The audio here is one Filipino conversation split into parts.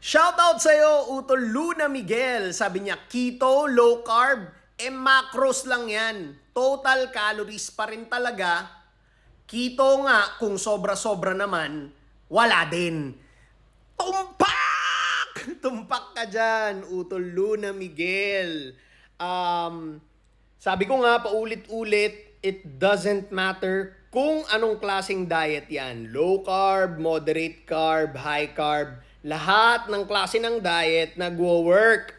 Shoutout sa'yo, Utol Luna Miguel. Sabi niya, keto, low carb, eh macros lang yan. Total calories pa rin talaga. Keto nga, kung sobra-sobra naman, wala din. Tumpak! Tumpak ka dyan, Utol Luna Miguel. Um, sabi ko nga, paulit-ulit, it doesn't matter kung anong klaseng diet yan. Low carb, moderate carb, high carb. Lahat ng klase ng diet nagwo-work.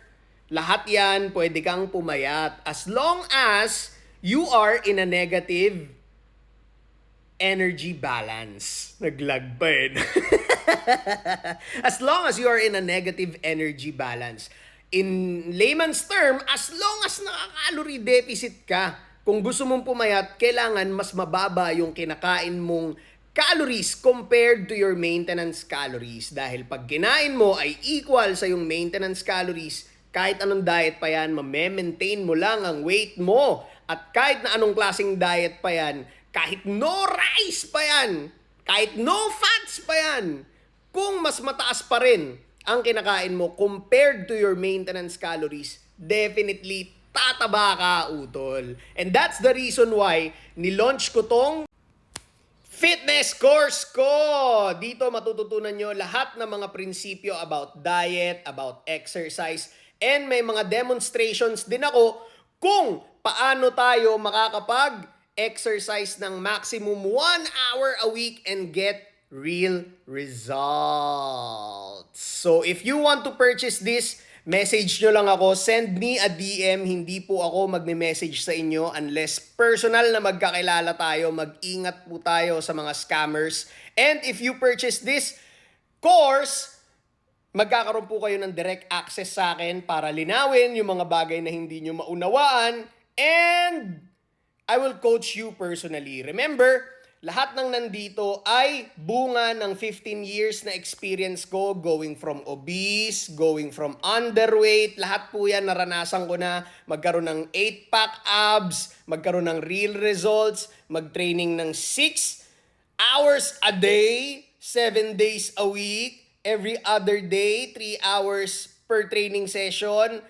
Lahat yan, pwede kang pumayat. As long as you are in a negative energy balance. Naglag pa eh. as long as you are in a negative energy balance. In layman's term, as long as nakaka-calorie deficit ka, kung gusto mong pumayat, kailangan mas mababa yung kinakain mong calories compared to your maintenance calories. Dahil pag kinain mo ay equal sa yung maintenance calories, kahit anong diet pa yan, mame-maintain mo lang ang weight mo. At kahit na anong klaseng diet pa yan, kahit no rice pa yan, kahit no fats pa yan, kung mas mataas pa rin ang kinakain mo compared to your maintenance calories, definitely tataba ka, utol. And that's the reason why nilaunch ko tong fitness course ko! Dito matututunan nyo lahat ng mga prinsipyo about diet, about exercise, and may mga demonstrations din ako kung paano tayo makakapag-exercise ng maximum 1 hour a week and get real results. So if you want to purchase this, message nyo lang ako, send me a DM, hindi po ako magme-message sa inyo unless personal na magkakilala tayo, mag-ingat po tayo sa mga scammers. And if you purchase this course, magkakaroon po kayo ng direct access sa akin para linawin yung mga bagay na hindi nyo maunawaan and I will coach you personally. Remember, lahat ng nandito ay bunga ng 15 years na experience ko going from obese, going from underweight, lahat po yan naranasan ko na. Magkaroon ng 8-pack abs, magkaroon ng real results, mag-training ng 6 hours a day, 7 days a week, every other day, 3 hours per training session,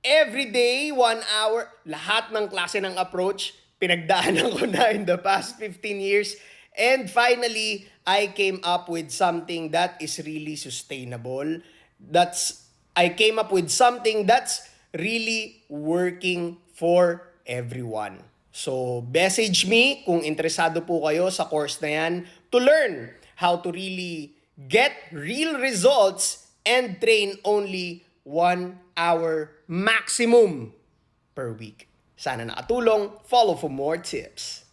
every day, 1 hour, lahat ng klase ng approach, pinagdaanan ko na in the past 15 years. And finally, I came up with something that is really sustainable. That's, I came up with something that's really working for everyone. So, message me kung interesado po kayo sa course na yan to learn how to really get real results and train only one hour maximum per week. Sana nakatulong. Follow for more tips.